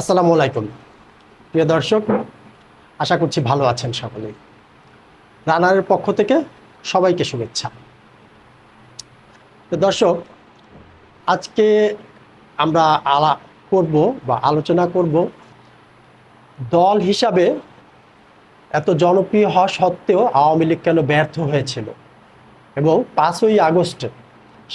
আসসালামু আলাইকুম। প্রিয় দর্শক, আশা করছি ভালো আছেন সকলেই রানারের পক্ষ থেকে সবাইকে শুভেচ্ছা। দর্শক, আজকে আমরা আলা করব বা আলোচনা করব দল হিসাবে এত জনপ্রিয় হওয়া সত্ত্বেও আওয়ামী লীগ কেন ব্যর্থ হয়েছিল? এবং পাঁচই আগস্টে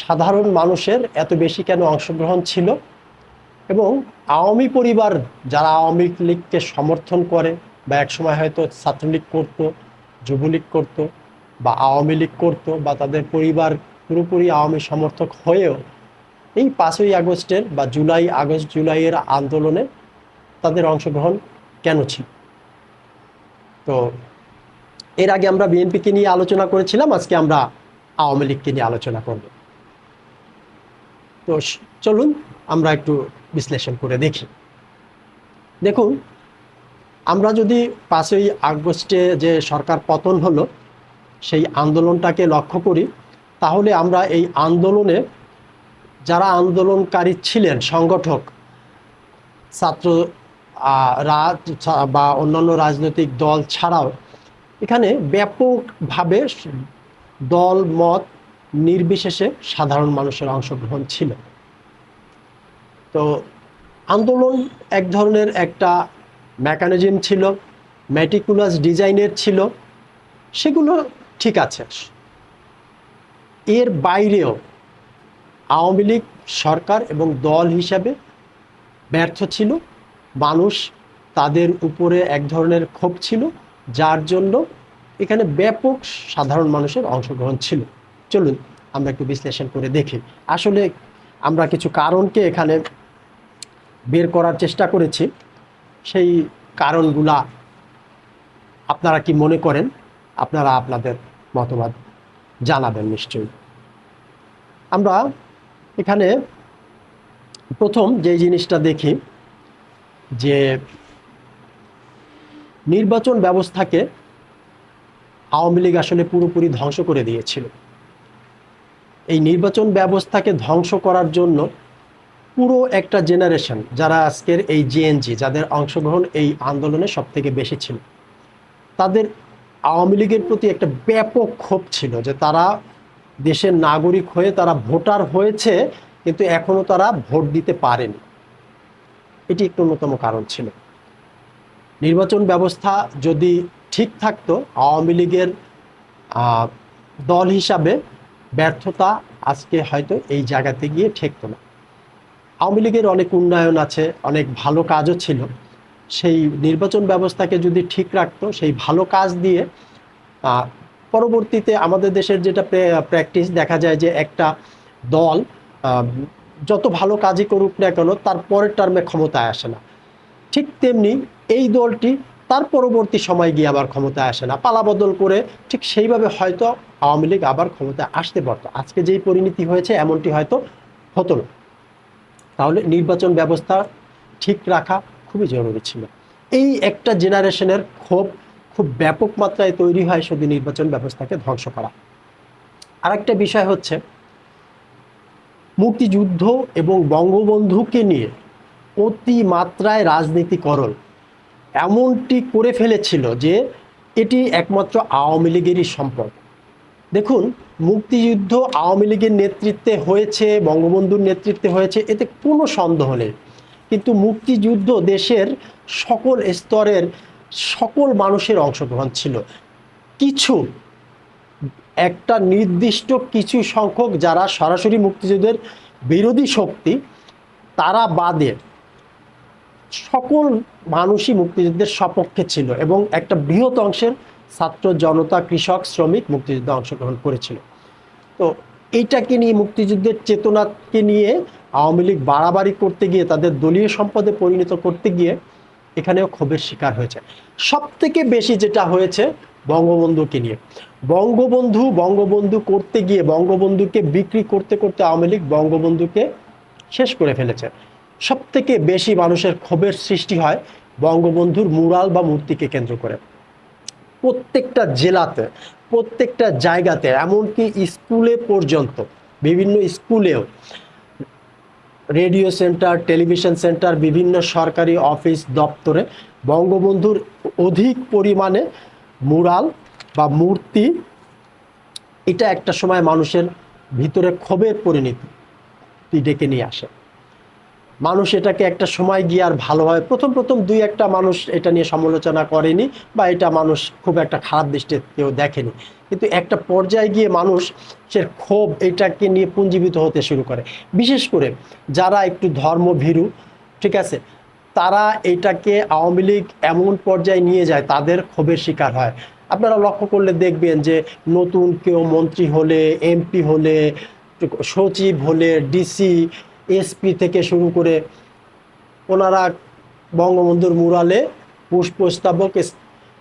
সাধারণ মানুষের এত বেশি কেন অংশগ্রহণ ছিল? এবং আওয়ামী পরিবার যারা আওয়ামী লীগকে সমর্থন করে বা একসময় হয়তো ছাত্রলীগ করত, যুবলীগ করত বা আওয়ামী লীগ করত বা তাদের পরিবার পুরোপুরি আওয়ামী সমর্থক হয়েও এই পাঁচই আগস্টের বা জুলাই, আগস্ট, জুলাইয়ের আন্দোলনে তাদের অংশগ্রহণ কেন ছিল? তো এর আগে আমরা বিএনপিকে নিয়ে আলোচনা করেছিলাম, আজকে আমরা আওয়ামী লীগকে নিয়ে আলোচনা করব। তো চলুন, আমরা একটু বিশ্লেষণ করে দেখি। দেখুন, আমরা যদি পাঁচই আগস্টে যে সরকার পতন হলো, সেই আন্দোলনটাকে লক্ষ্য করি, তাহলে আমরা এই আন্দোলনে যারা আন্দোলনকারী ছিলেন, সংগঠক, ছাত্র রাজ বা অন্যান্য রাজনৈতিক দল ছাড়াও, এখানে ব্যাপকভাবে দল, মত নির্বিশেষে সাধারণ মানুষের অংশগ্রহণ ছিল। তো আন্দোলন এক ধরনের একটা মেকানিজম ছিল ম্যাটিকুলাস ডিজাইনের ছিল, সেগুলো ঠিক আছে। এর বাইরেও আওয়ামী লীগ সরকার এবং দল হিসাবে ব্যর্থ ছিল, মানুষ তাদের উপরে এক ধরনের ক্ষোভ ছিল, যার জন্য এখানে ব্যাপক সাধারণ মানুষের অংশগ্রহণ ছিল। চলুন, আমরা একটু বিশ্লেষণ করে দেখি। আসলে আমরা কিছু কারণকে এখানে বের করার চেষ্টা করেছি। সেই কারণগুলা আপনারা কি মনে করেন? আপনারা আপনাদের মতবাদ জানাবেন নিশ্চয়ই। আমরা এখানে প্রথম যে জিনিসটা দেখি, যে নির্বাচন ব্যবস্থাকে আওয়ামী লীগ আসলে পুরোপুরি ধ্বংস করে দিয়েছিল। এই নির্বাচন ব্যবস্থাকে ধ্বংস করার জন্য পুরো একটা জেনারেশন যারা আজকের এই জেএনজি যাদের অংশগ্রহণ এই আন্দোলনে সব থেকে বেশি ছিল, তাদের আওয়ামী লীগের প্রতি একটা ব্যাপক ক্ষোভ ছিল যে তারা দেশের নাগরিক হয়ে তারা ভোটার হয়েছে, কিন্তু এখনও তারা ভোট দিতে পারেনি। এটি একটি অন্যতম কারণ ছিল। নির্বাচন ব্যবস্থা যদি ঠিক থাকতো, আওয়ামী লীগের দল হিসাবে ব্যর্থতা আজকে হয়তো এই জায়গাতে গিয়ে ঠেকতো না। আওয়ামী লীগের অনেক উন্নয়ন আছে, অনেক ভালো কাজও ছিল। সেই নির্বাচন ব্যবস্থাকে যদি ঠিক রাখতো, সেই ভালো কাজ দিয়ে পরবর্তীতে আমাদের দেশের যেটা প্র্যাকটিস দেখা যায় যে একটা দল যত ভালো কাজই করুক না কেন, তার পরের টার্মে ক্ষমতায় আসে না। ঠিক তেমনি এই দলটি তার পরবর্তী সময় গিয়ে আবার ক্ষমতায় আসে না। পালাবদল করে ঠিক সেইভাবে হয়তো আওয়ামী লীগ আবার ক্ষমতায় আসতে পারতো। আজকে যেই পরিণতি হয়েছে, এমনটি হয়তো হতো না। তাহলে নির্বাচন ব্যবস্থা ঠিক রাখা খুবই জরুরি ছিল। এই একটা জেনারেশনের ক্ষোভ খুব ব্যাপক মাত্রায় তৈরি হয় শুধু নির্বাচন ব্যবস্থাকে ধ্বংস করা। আরেকটা বিষয় হচ্ছে, মুক্তিযুদ্ধ এবং বঙ্গবন্ধুকে নিয়ে অতি মাত্রায় রাজনীতিকরণ এমনটি করে ফেলেছিল যে এটি একমাত্র আওয়ামী লীগেরই সম্পদ দেখুন, মুক্তিযুদ্ধ আওয়ামী লীগের নেতৃত্বে হয়েছে, বঙ্গবন্ধুর নেতৃত্বে হয়েছে, এতে কোনো সন্দেহ নেই। কিন্তু মুক্তিযুদ্ধ দেশের সকল স্তরের সকল মানুষের অংশগ্রহণ ছিল। কিছু, একটা নির্দিষ্ট কিছু সংখ্যক যারা সরাসরি মুক্তিযুদ্ধের বিরোধী শক্তি, তারা বাদে সকল মানুষই মুক্তিযুদ্ধের সপক্ষে ছিল এবং একটা বৃহৎ অংশের ছাত্র জনতা, কৃষক, শ্রমিক মুক্তিযুদ্ধে অংশগ্রহণ করেছিল। তো এইটাকে নিয়ে মুক্তিযুদ্ধের চেতনাকে নিয়ে আওয়ামী লীগ বাড়াবাড়ি করতে গিয়ে, তাদের দলীয় সম্পদে পরিণত করতে গিয়ে এখানেও ক্ষোভের শিকার হয়েছে। সব থেকে বেশি যেটা হয়েছে বঙ্গবন্ধুকে নিয়ে। বঙ্গবন্ধু বঙ্গবন্ধু করতে গিয়ে, বঙ্গবন্ধুকে বিক্রি করতে করতে আওয়ামী লীগ বঙ্গবন্ধুকে শেষ করে ফেলেছে। সব থেকে বেশি মানুষের ক্ষোভের সৃষ্টি হয় বঙ্গবন্ধুর মুরাল বা মূর্তিকে কেন্দ্র করে। প্রত্যেকটা জেলাতে, প্রত্যেকটা জায়গাতে, এমনকি স্কুলে পর্যন্ত, বিভিন্ন স্কুলেও রেডিও সেন্টার, টেলিভিশন সেন্টার, বিভিন্ন সরকারি অফিস দপ্তরে বঙ্গবন্ধুর অধিক পরিমাণে মুরাল বা মূর্তি, এটা একটা সময় মানুষের ভিতরে ক্ষোভের পরিণতি ডেকে নিয়ে আসে। মানুষ এটাকে একটা সময় গিয়ে আর ভালোভাবে প্রথম প্রথম দুই একটা মানুষ এটা নিয়ে সমালোচনা করেনি বা এটা মানুষ খুব একটা খারাপ দৃষ্টিতে কেউ দেখেনি। কিন্তু একটা পর্যায়ে গিয়ে মানুষ সে ক্ষোভ এটাকে নিয়ে পুঞ্জীবিত হতে শুরু করে। বিশেষ করে যারা একটু ধর্মভীরু, ঠিক আছে? তারা এটাকে আওয়ামী লীগ এমন পর্যায়ে নিয়ে যায়, তাদের ক্ষোভের শিকার হয়। আপনারা লক্ষ্য করলে দেখবেন যে নতুন কেউ মন্ত্রী হলে, এমপি হলে, সচিব হলে, ডিসি এসপি থেকে শুরু করে ওনারা বঙ্গবন্ধুর মুরালে পুষ্পস্তবক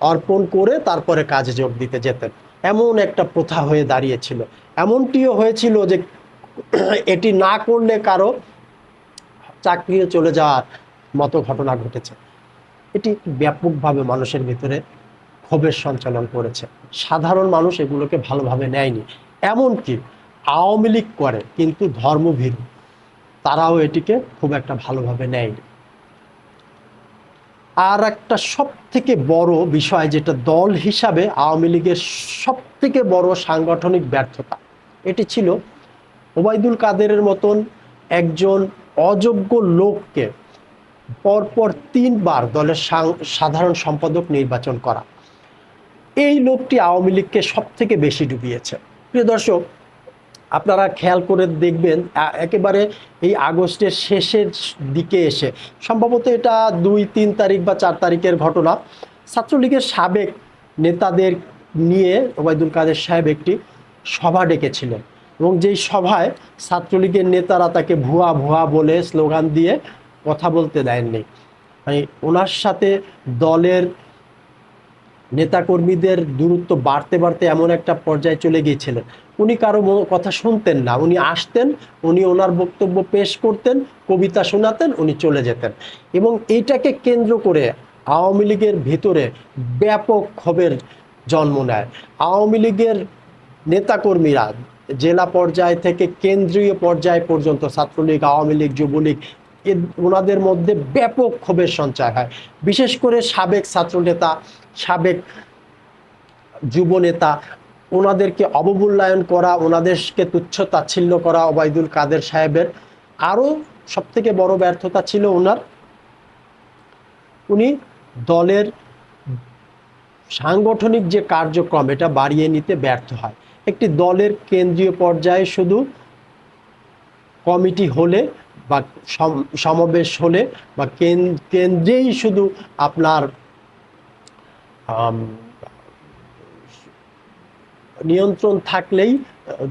অর্পণ করে তারপরে কাজে যোগ দিতে যেতেন। এমন একটা প্রথা হয়ে দাঁড়িয়েছিল। এমনটিও হয়েছিল যে এটি না করলে কারও চাকরিও চলে যাওয়ার মতো ঘটনা ঘটেছে। এটি ব্যাপকভাবে মানুষের ভিতরে ক্ষোভের সঞ্চালন করেছে। সাধারণ মানুষ এগুলোকে ভালোভাবে নেয়নি। এমনকি আওয়ামী লীগ করে, কিন্তু ধর্মভীরু। তারাও এটিকে খুব একটা ভালোভাবে নেয়নি। আর একটা সব থেকে বড় বিষয় যেটা দল হিসাবে আওয়ামী লীগের সব থেকে বড় সাংগঠনিক ব্যর্থতা, এটি ছিল ওবায়দুল কাদেরের মতন একজন অযোগ্য লোককে পরপর তিনবার দলের সাধারণ সম্পাদক নির্বাচন করা। এই লোকটি আওয়ামী লীগকে সব থেকে বেশি ডুবিয়েছে। প্রিয় দর্শক আপনারা খেয়াল করে দেখবেন একেবারে এই আগস্টের শেষের দিকে এসে, সম্ভবত এটা দুই, তিন তারিখ বা চার তারিখের ঘটনা। ছাত্রলীগের সাবেক নেতাদের নিয়ে ওবায়দুল কাদের সাহেব একটি সভা ডেকেছিলেন এবং যেই সভায় ছাত্রলীগের নেতারা তাকে ভুয়া ভুয়া বলে স্লোগান দিয়ে কথা বলতে দেননি। মানে ওনার সাথে দলের নেতাকর্মীদের দূরত্ব বাড়তে বাড়তে এমন একটা পর্যায়ে চলে গিয়েছিলেন। উনি কারও কথা শুনতেন না। উনি আসতেন, উনি ওনার বক্তব্য পেশ করতেন, কবিতা শোনাতেন, উনি চলে যেতেন। এবং এইটাকে কেন্দ্র করে আওয়ামী লীগের ভেতরে ব্যাপক ক্ষোভের জন্ম নেয়। আওয়ামী লীগের নেতাকর্মীরা জেলা পর্যায় থেকে কেন্দ্রীয় পর্যায় পর্যন্ত ছাত্রলীগ, আওয়ামী লীগ, যুবলীগ ওনাদের মধ্যে ব্যাপক ক্ষোভের সঞ্চয় হয়। বিশেষ করে সাবেক ছাত্রনেতা, সাবেক যুবনেতা ওনাদেরকে অবমূল্যায়ন করা, ওনাদেরকে তুচ্ছ তাচ্ছিল্য করা ওবায়দুল কাদের সাহেবের আরও সবথেকে বড় ব্যর্থতা ছিল ওনার। উনি দলের সাংগঠনিক যে কার্যক্রম, এটা বাড়িয়ে নিতে ব্যর্থ হয়। একটি দলের কেন্দ্রীয় পর্যায়ে শুধু কমিটি হলে বা সম- সমাবেশ হলে বা কেন- কেন্দ্রেই শুধু আপনার নিয়ন্ত্রণ থাকলেই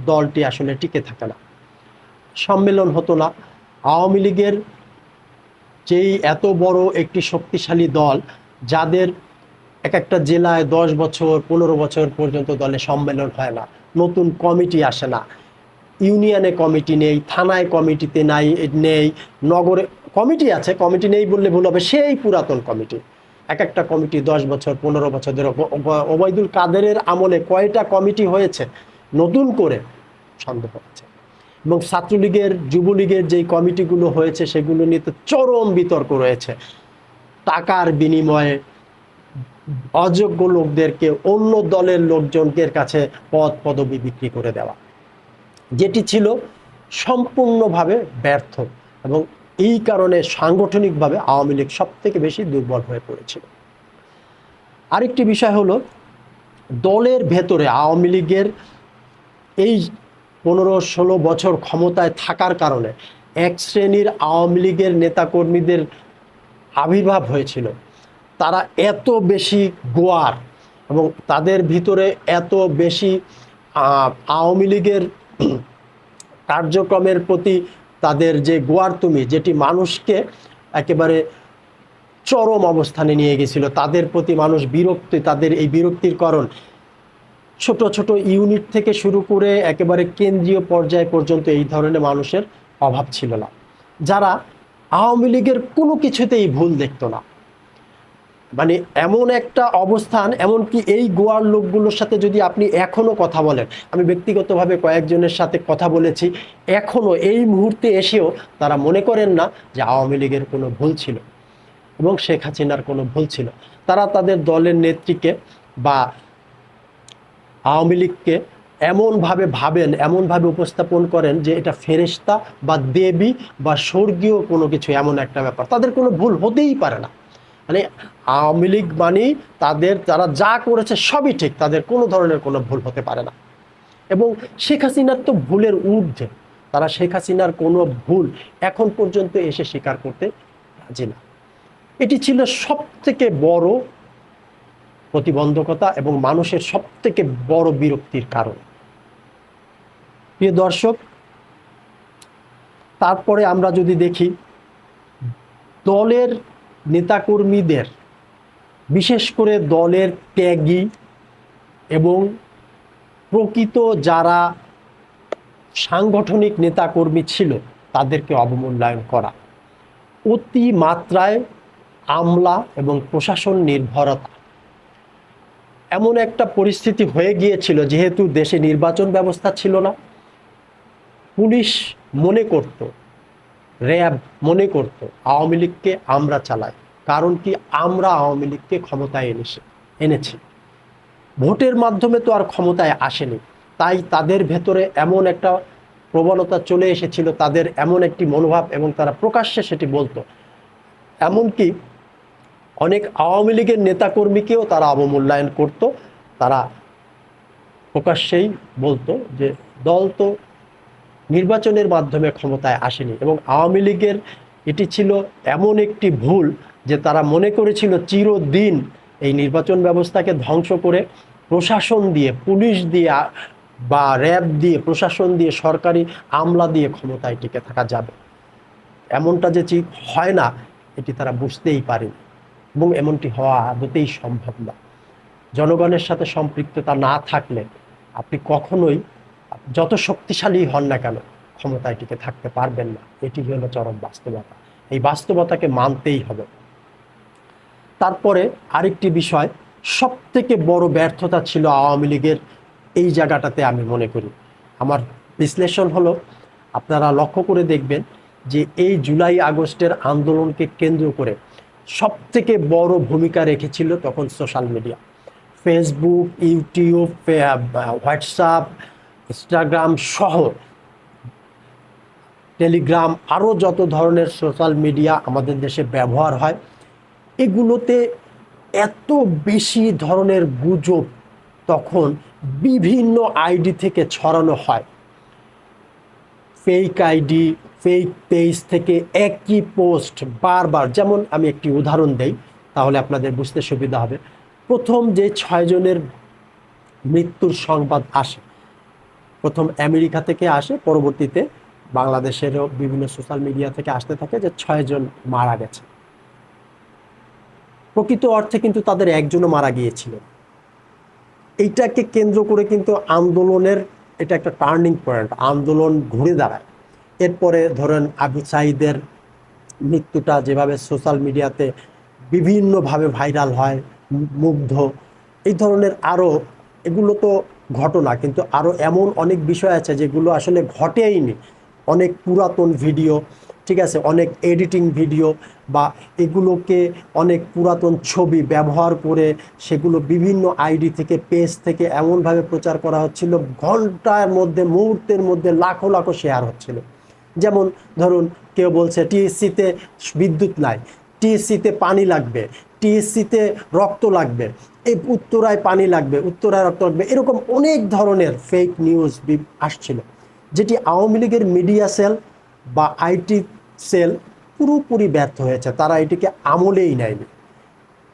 দলটি আসলে টিকে থাকে না। সম্মেলন হতো না। আওয়ামী লীগের যেই এত বড় একটি শক্তিশালী দল, যাদের এক একটা জেলায় দশ বছর, পনেরো বছর পর্যন্ত দলে সম্মেলন হয় না, নতুন কমিটি আসে না। ইউনিয়নে কমিটি নেই, থানায় কমিটিতে নাই, নেই, নগরে, কমিটি আছে, কমিটি নেই বললে ভুল হবে, সেই পুরাতন কমিটি। এক একটা কমিটি দশ বছর, পনেরো বছর ধরে। ওব- ওব- ওবায়দুল কাদেরের আমলে কয়টা কমিটি হয়েছে? নতুন করে সন্দেহ আছে এবং ছাত্রলীগের, যুবলীগের যেই কমিটিগুলো হয়েছে, সেগুলো নিয়ে তো চরম বিতর্ক রয়েছে। টাকার বিনিময়ে অযোগ্য লোকদেরকে, অন্য দলের লোকজনদের কাছে পদ, পদবি বিক্রি করে দেওয়া। যেটি ছিল সম্পূর্ণভাবে ব্যর্থ এবং এই কারণে সাংগঠনিকভাবে আওয়ামী লীগ সব থেকে বেশি দুর্বল হয়ে পড়েছিল। আরেকটি বিষয় হলো, দলের ভেতরে আওয়ামী লীগের এই পনেরো ষোলো বছর ক্ষমতায় থাকার কারণে এক শ্রেণির আওয়ামী লীগের নেতাকর্মীদের আবির্ভাব হয়েছিল। তারা এত বেশি গোয়ার এবং তাদের ভিতরে এত বেশি আওয়ামী লীগের কার্যক্রমের প্রতি তাদের যে গোয়ার তুমি যেটি মানুষকে একেবারে চরম অবস্থানে নিয়ে গেছিল, তাদের প্রতি মানুষ বিরক্তি, তাদের এই বিরক্তির কারণ, ছোট ছোট ইউনিট থেকে শুরু করে একেবারে কেন্দ্রীয় পর্যায় পর্যন্ত এই ধরনের মানুষের অভাব ছিল না। যারা আওয়ামী লীগের কোনো কিছুতেই ভুল দেখত না। মানে এমন একটা অবস্থান, এমনকি এই গোয়ার লোকগুলোর সাথে যদি আপনি এখনও কথা বলেন, আমি ব্যক্তিগতভাবে কয়েকজনের সাথে কথা বলেছি এখনও এই মুহূর্তে এসেও তারা মনে করেন না যে আওয়ামী লীগের কোনো ভুল ছিল এবং শেখ হাসিনার কোনো ভুল ছিল। তারা তাদের দলের নেত্রীকে বা আওয়ামী লীগকে এমনভাবে ভাবেন, এমনভাবে উপস্থাপন করেন যে এটা ফেরেশতা বা দেবী বা স্বর্গীয় কোনো কিছু, এমন একটা ব্যাপার। তাদের কোনো ভুল হতেই পারে না। মানে আওয়ামী লীগ মানেই তাদের, তারা যা করেছে সবই ঠিক, তাদের কোনো ধরনের কোনো ভুল হতে পারে না। এবং শেখ হাসিনার তো ভুলের ঊর্ধ্বে, তারা শেখ হাসিনার কোনো ভুল এখন পর্যন্ত এসে স্বীকার করতে রাজি না। এটি ছিল সব থেকে বড় প্রতিবন্ধকতা এবং মানুষের সব থেকে বড় বিরক্তির কারণ। প্রিয় দর্শক, তারপরে আমরা যদি দেখি, দলের নেতাকর্মীদের, বিশেষ করে দলের ত্যাগী এবং প্রকৃত যারা সাংগঠনিক নেতাকর্মী ছিল, তাদেরকে অবমূল্যায়ন করা। অতি মাত্রায় আমলা এবং প্রশাসন নির্ভরতা। এমন একটা পরিস্থিতি হয়ে গিয়েছিল, যেহেতু দেশে নির্বাচন ব্যবস্থা ছিল না, পুলিশ মনে করত র্যাব মনে করত, আওয়ামী লীগকে আমরা চালাই। কারণ কি? আমরা আওয়ামী লীগকে ক্ষমতায় এনেছি এনেছি। ভোটের মাধ্যমে তো আর ক্ষমতায় আসেনি। তাই তাদের ভেতরে এমন একটা প্রবণতা চলে এসেছিল, তাদের এমন একটি মনোভাব এবং তারা প্রকাশ্যে সেটি বলতো। এমনকি অনেক আওয়ামী লীগের নেতাকর্মীকেও তারা অবমূল্যায়ন করত। তারা প্রকাশ্যেই বলতো যে, দল তো নির্বাচনের মাধ্যমে ক্ষমতায় আসেনি এবং আওয়ামী লীগের এটি ছিল এমন একটি ভুল যে তারা মনে করেছিল চিরদিন এই নির্বাচন ব্যবস্থাকে ধ্বংস করে প্রশাসন দিয়ে, পুলিশ দিয়ে বা র্যাব দিয়ে, প্রশাসন দিয়ে, সরকারি আমলা দিয়ে ক্ষমতায় টিকে থাকা যাবে। এমনটা যে ঠিক হয় না, এটি তারা বুঝতেই পারেনি এবং এমনটি হওয়া আদতেই সম্ভব না। জনগণের সাথে সম্পৃক্ততা না থাকলে আপনি কখনোই যত শক্তিশালী হন না কেন, ক্ষমতায় টিকে থাকতে পারবেন না। এটি হলো চরম বাস্তবতা। এই বাস্তবতাকে মানতেই হবে। তারপরে আরেকটি বিষয় সব থেকে বড় ব্যর্থতা ছিল আওয়ামী লীগের এই জায়গাটাতে আমি মনে করি। আমার বিশ্লেষণ হলো, আপনারা লক্ষ্য করে দেখবেন যে এই জুলাই আগস্টের আন্দোলনকে কেন্দ্র করে সব থেকে বড় ভূমিকা রেখেছিল তখন social media. Facebook, YouTube WhatsApp Instagram সহ টেলিগ্রাম আরও যত ধরনের সোশ্যাল মিডিয়া আমাদের দেশে ব্যবহার হয়, এগুলোতে এত বেশি ধরনের গুজব তখন বিভিন্ন আইডি থেকে ছড়ানো হয়। ফেক আইডি ফেক পেজ থেকে একই পোস্ট বারবার, যেমন আমি একটি উদাহরণ দেই, তাহলে আপনাদের বুঝতে সুবিধা হবে। প্রথম যে ছয়জনের মৃত্যুর সংবাদ আসে প্রথম আমেরিকা থেকে আসে, পরবর্তীতে বাংলাদেশেরও বিভিন্ন সোশ্যাল মিডিয়া থেকে আসতে থাকে যে ছয়জন মারা গেছে। প্রকৃত অর্থে কিন্তু তাদের একজনও মারা গিয়েছিল। এইটাকে কেন্দ্র করে কিন্তু আন্দোলনের এটা একটা টার্নিং পয়েন্ট আন্দোলন ঘুরে দাঁড়ায়। এরপরে ধরেন আবু সাইদের মৃত্যুটা যেভাবে সোশ্যাল মিডিয়াতে বিভিন্নভাবে ভাইরাল হয়, মুগ্ধ, এই ধরনের আরও এগুলো তো ঘটনা, কিন্তু আরও এমন অনেক বিষয় আছে যেগুলো আসলে ঘটেইনি। অনেক পুরাতন ভিডিও, ঠিক আছে? অনেক এডিটিং ভিডিও বা এগুলোকে অনেক পুরাতন ছবি ব্যবহার করে সেগুলো বিভিন্ন আইডি থেকে, পেজ থেকে এমনভাবে প্রচার করা হচ্ছিল, ঘণ্টার মধ্যে, মুহূর্তের মধ্যে লাখো লাখো শেয়ার হচ্ছিল। যেমন ধরুন, কেউ বলছে, টিএসসিতে বিদ্যুৎ নাই, টিএসসিতে পানি লাগবে টিএসসিতে রক্ত লাগবে এই উত্তরায় পানি লাগবে, উত্তরায় রক্ত লাগবে, এরকম অনেক ধরনের ফেক নিউজ আসছিল, যেটি আওয়ামী লীগের মিডিয়া সেল বা আইটি সেল পুরোপুরি ব্যর্থ হয়েছে, তারা এটিকে আমলেই নেয়নি।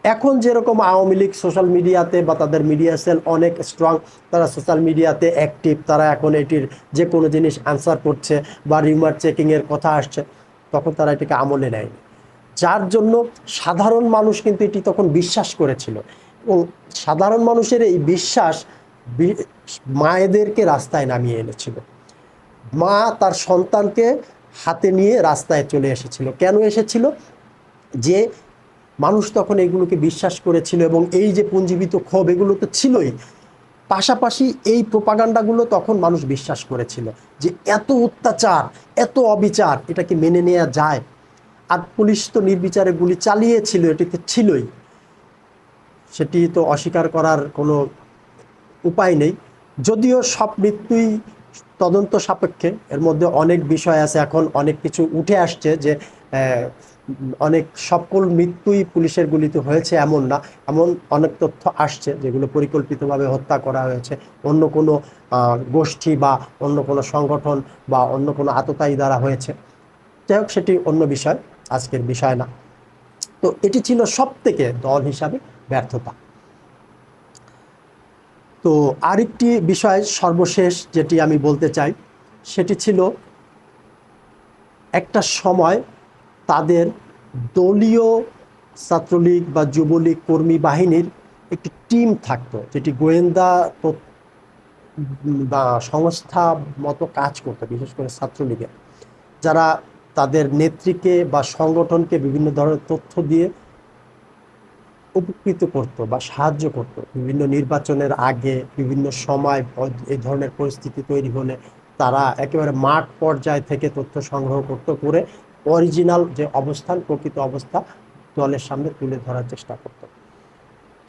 এখন যেরকম আওয়ামী লীগ সোশ্যাল মিডিয়াতে বা তাদের মিডিয়া সেল অনেক স্ট্রং তারা সোশ্যাল মিডিয়াতে অ্যাক্টিভ তারা এখন এটির যে কোনো জিনিস আনসার করছে বা রিমার চেকিংয়ের কথা আসছে, তখন তারা এটিকে আমলে নেয়নি। যার জন্য সাধারণ মানুষ কিন্তু এটি তখন বিশ্বাস করেছিল। এবং সাধারণ মানুষের এই বিশ্বাস মায়েদেরকে রাস্তায় নামিয়ে এনেছিল। মা তার সন্তানকে হাতে নিয়ে রাস্তায় চলে এসেছিল। কেন এসেছিল? যে মানুষ তখন এগুলোকে বিশ্বাস করেছিল এবং এই যে পুঞ্জীবিত ক্ষোভ এগুলো তো ছিলই। পাশাপাশি এই প্রোপাগান্ডাগুলো তখন মানুষ বিশ্বাস করেছিল যে এত অত্যাচার, এত অবিচার এটাকে মেনে নেওয়া যায়? আর পুলিশ তো নির্বিচারে গুলি চালিয়েছিল এটি তো ছিলই। সেটি তো অস্বীকার করার কোনো উপায় নেই। যদিও সব মৃত্যুই তদন্ত সাপেক্ষে, এর মধ্যে অনেক বিষয় আছে, এখন অনেক কিছু উঠে আসছে যে অনেক সকল মৃত্যুই পুলিশের গুলিতে হয়েছে এমন না। এমন অনেক তথ্য আসছে যেগুলো পরিকল্পিতভাবে হত্যা করা হয়েছে। অন্য কোনো গোষ্ঠী বা অন্য কোনো সংগঠন বা অন্য কোনো আততায়ী দ্বারা হয়েছে। যাই হোক, সেটি অন্য বিষয়। আজকের বিষয় না। তো এটি ছিল সব থেকে দল হিসাবে ব্যর্থতা। তো আরেকটি বিষয় সর্বশেষ যেটি আমি বলতে চাই, সেটি ছিল একটা সময় তাদের দলীয় ছাত্রলীগ বা যুবলীগ কর্মী বাহিনীর একটি টিম থাকতো, যেটি গোয়েন্দা বা সংস্থা মতো কাজ করতো, বিশেষ করে ছাত্রলীগের। যারা তাদের নেত্রীকে বা সংগঠনকে বিভিন্ন ধরনের তথ্য দিয়ে উপকৃত করত বা সাহায্য করত। বিভিন্ন নির্বাচনের আগে, বিভিন্ন সময় এই ধরনের পরিস্থিতি তৈরি হলে তারা একেবারে মাঠ পর্যায় থেকে তথ্য সংগ্রহ করতে করে অরিজিনাল যে অবস্থান, প্রকৃত অবস্থা দলের সামনে তুলে ধরার চেষ্টা করত।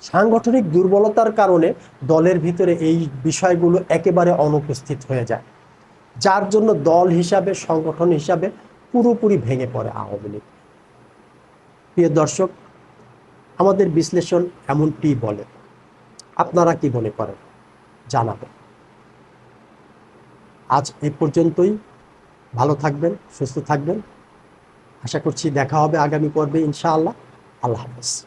সাংগঠনিক দুর্বলতার কারণে দলের ভিতরে এই বিষয়গুলো একেবারে অনুপস্থিত হয়ে যায়। যার জন্য দল হিসাবে, সংগঠন হিসাবে পুরোপুরি ভেঙে পড়ে আওয়ামী লীগ। প্রিয় দর্শক, আমাদের বিশ্লেষণ এমনটি বলে। আপনারা কি মনে করেন? জানাবেন। আজ এ পর্যন্তই। ভালো থাকবেন, সুস্থ থাকবেন। আশা করছি দেখা হবে আগামী পর্বে, ইনশাআল্লাহ। আল্লাহ হাফেজ।